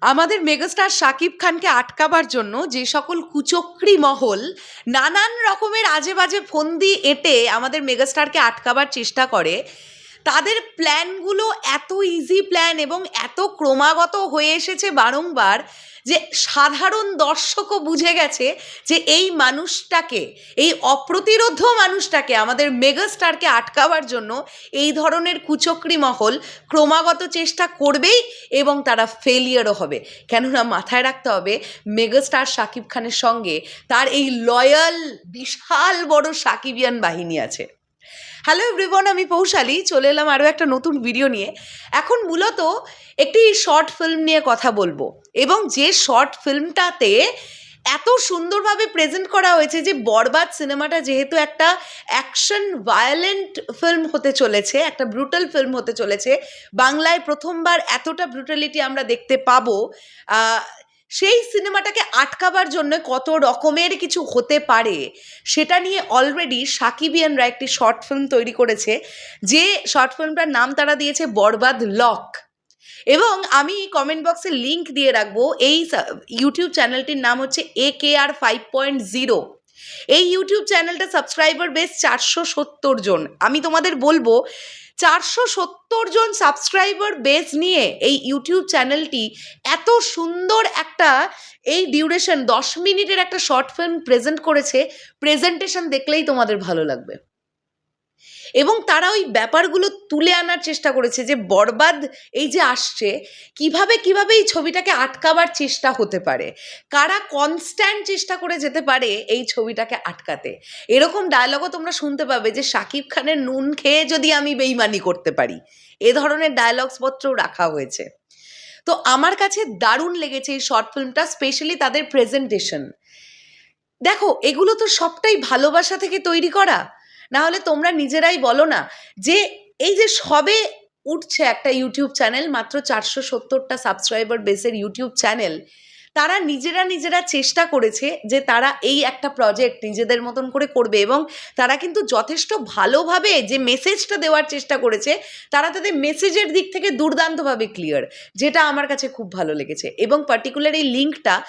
আমাদের মেগাস্টার শাকিব খানকে আটকাবার জন্য যে সকল কুচক্রি মহল নানান রকমের আজে বাজে ফন্দি এঁটে আমাদের মেগাস্টারকে আটকাবার চেষ্টা করে, তাদের প্ল্যানগুলো এত ইজি প্ল্যান এবং এত ক্রমাগত হয়ে এসেছে বারংবার যে সাধারণ দর্শকও বুঝে গেছে যে এই মানুষটাকে, এই অপ্রতিরোধ মানুষটাকে, আমাদের মেগাস্টারকে আটকাবার জন্য এই ধরনের কুচক্রী মহল ক্রমাগত চেষ্টা করবেই এবং তারা ফেলিয়ারও হবে। কেননা মাথায় রাখতে হবে, মেগাস্টার শাকিব খানের সঙ্গে তার এই লয়াল বিশাল বড় সাকিবিয়ান বাহিনী আছে। হ্যালো এভরিওয়ান আমি পৌশালী। চলে এলাম আরও একটা নতুন ভিডিও নিয়ে। এখন মূলত একটি শর্ট ফিল্ম নিয়ে কথা বলব। এবং যে শর্ট ফিল্মটাতে এত সুন্দরভাবে প্রেজেন্ট করা হয়েছে যে বরবাদ সিনেমাটা যেহেতু একটা অ্যাকশন ভায়োলেন্ট ফিল্ম হতে চলেছে, একটা ব্রুটাল ফিল্ম হতে চলেছে, বাংলায় প্রথমবার এতটা ব্রুটালিটি আমরা দেখতে পাবো সেই সিনেমাটাকে আটকাবার জন্য কত রকমের কিছু হতে পারে, সেটা নিয়ে অলরেডি সাকিবিয়ানরা একটি শর্ট ফিল্ম তৈরি করেছে, যে শর্ট ফিল্মটার নাম তারা দিয়েছে বরবাদ লক এবং আমি কমেন্ট বক্সে লিংক দিয়ে রাখব, এই ইউটিউব চ্যানেলটির নাম হচ্ছে A K R five point zero এই ইউটিউব চ্যানেলটা সাবস্ক্রাইবার বেস চারশো সত্তর জন। আমি তোমাদের বলব চারশো সত্তর জন সাবস্ক্রাইবার বেস নিয়ে এই ইউটিউব চ্যানেলটি এত সুন্দর একটা এই ডিউরেশন দশ মিনিটের একটা শর্ট ফিল্ম প্রেজেন্ট করেছে। প্রেজেন্টেশন দেখলেই তোমাদের ভালো লাগবে। এবং তারা ওই ব্যাপারগুলো তুলে আনার চেষ্টা করেছে যে বরবাদ এই যে আসছে, কীভাবে কীভাবে এই ছবিটাকে আটকাবার চেষ্টা হতে পারে? কারা কনস্ট্যান্ট চেষ্টা করে যেতে পারে এই ছবিটাকে আটকাতে? এরকম ডায়লগও তোমরা শুনতে পাবে যে শাকিব খানের নুন খেয়ে যদি আমি বেইমানি করতে পারি। এ ধরনের ডায়লগসপত্রও রাখা হয়েছে। তো আমার কাছে দারুণ লেগেছে এই শর্ট ফিল্মটা স্পেশালি তাদের প্রেজেন্টেশন দেখো, এগুলো তো সবটাই ভালোবাসা থেকে তৈরি করা। না হলে তোমরা নিজেরাই বলো না যে এই যে সবে উঠছে একটা ইউটিউব চ্যানেল মাত্র চারশো সত্তরটা সাবস্ক্রাইবার বেসের ইউটিউব চ্যানেল তারা নিজেরা নিজেরা চেষ্টা করেছে যে তারা এই একটা প্রজেক্ট নিজেদের মতন করে করবে এবং তারা কিন্তু যথেষ্ট ভালোভাবে যে মেসেজটা দেওয়ার চেষ্টা করেছে, তারা তাদের মেসেজের দিক থেকে দুর্দান্তভাবে ক্লিয়ার যেটা আমার কাছে খুব ভালো লেগেছে। এবং পার্টিকুলার এই লিঙ্কটা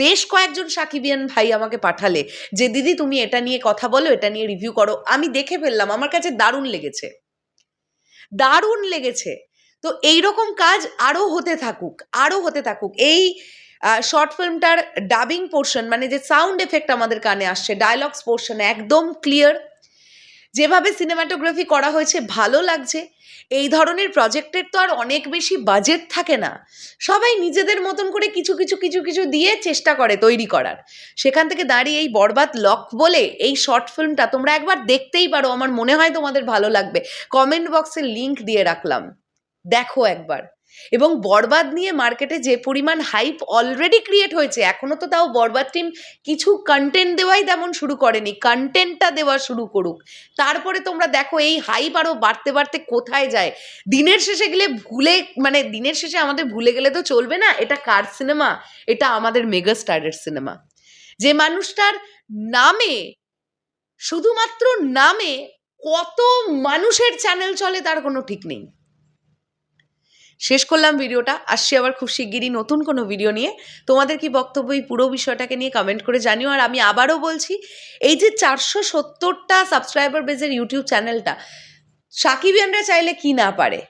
বেশ কয়েকজন সাকিবিয়ান ভাই আমাকে পাঠালে যে, দিদি, তুমি এটা নিয়ে কথা বলো, এটা নিয়ে রিভিউ করো। আমি দেখে ফেললাম, আমার কাছে দারুণ লেগেছে। দারুণ লেগেছে। তো এই রকম কাজ আরও হতে থাকুক আরও হতে থাকুক। এই শর্ট ফিল্মটার ডাবিং পোর্শন মানে যে সাউন্ড এফেক্ট আমাদের কানে আসছে ডায়লগস পোর্শন একদম ক্লিয়ার যেভাবে সিনেমাটোগ্রাফি করা হয়েছে, ভালো লাগছে। এই ধরনের প্রজেক্টের তো আর অনেক বেশি বাজেট থাকে না। সবাই নিজেদের মতন করে কিছু কিছু কিছু কিছু দিয়ে চেষ্টা করে তৈরি করার। সেখান থেকে দাঁড়িয়ে এই বরবাদ লক বলে এই শর্ট ফিল্মটা তোমরা একবার দেখতেই পারো। আমার মনে হয় তোমাদের ভালো লাগবে। কমেন্ট বক্সে লিংক দিয়ে রাখলাম। দেখো একবার। এবং বরবাদ নিয়ে মার্কেটে যে পরিমাণ হাইপ অলরেডি ক্রিয়েট হয়েছে এখনও তো তাও বরবাদ টিম কিছু কন্টেন্ট দেওয়াই তেমন শুরু করেনি। কন্টেন্টটা দেওয়া শুরু করুক। তারপরে তোমরা দেখো এই হাইপ আরও বাড়তে বাড়তে কোথায় যায়। দিনের শেষে গেলে ভুলে মানে দিনের শেষে আমাদের ভুলে গেলে তো চলবে না। এটা কার সিনেমা এটা আমাদের মেগা স্টারের সিনেমা যে মানুষটার নামে, শুধুমাত্র নামে কত মানুষের চ্যানেল চলে তার কোনো ঠিক নেই। শেষ করলাম ভিডিওটা। আসছি আবার খুব শিগগিরই নতুন কোনো ভিডিও নিয়ে। তোমাদের কি বক্তব্য এই পুরো বিষয়টাকে নিয়ে কমেন্ট করে জানিও। আর আমি আবারও বলছি, এই যে চারশো সত্তরটা সাবস্ক্রাইবার বেজের ইউটিউব চ্যানেলটা সাকিবিয়ানরা চাইলে কি না পারে?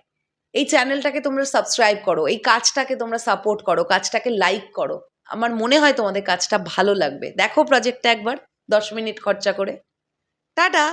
এই চ্যানেলটাকে তোমরা সাবস্ক্রাইব করো, এই কাজটাকে তোমরা সাপোর্ট করো, কাজটাকে লাইক করো। আমার মনে হয় তোমাদের কাজটা ভালো লাগবে। দেখো প্রজেক্টটা একবার, দশ মিনিট খরচা করে। টাটা!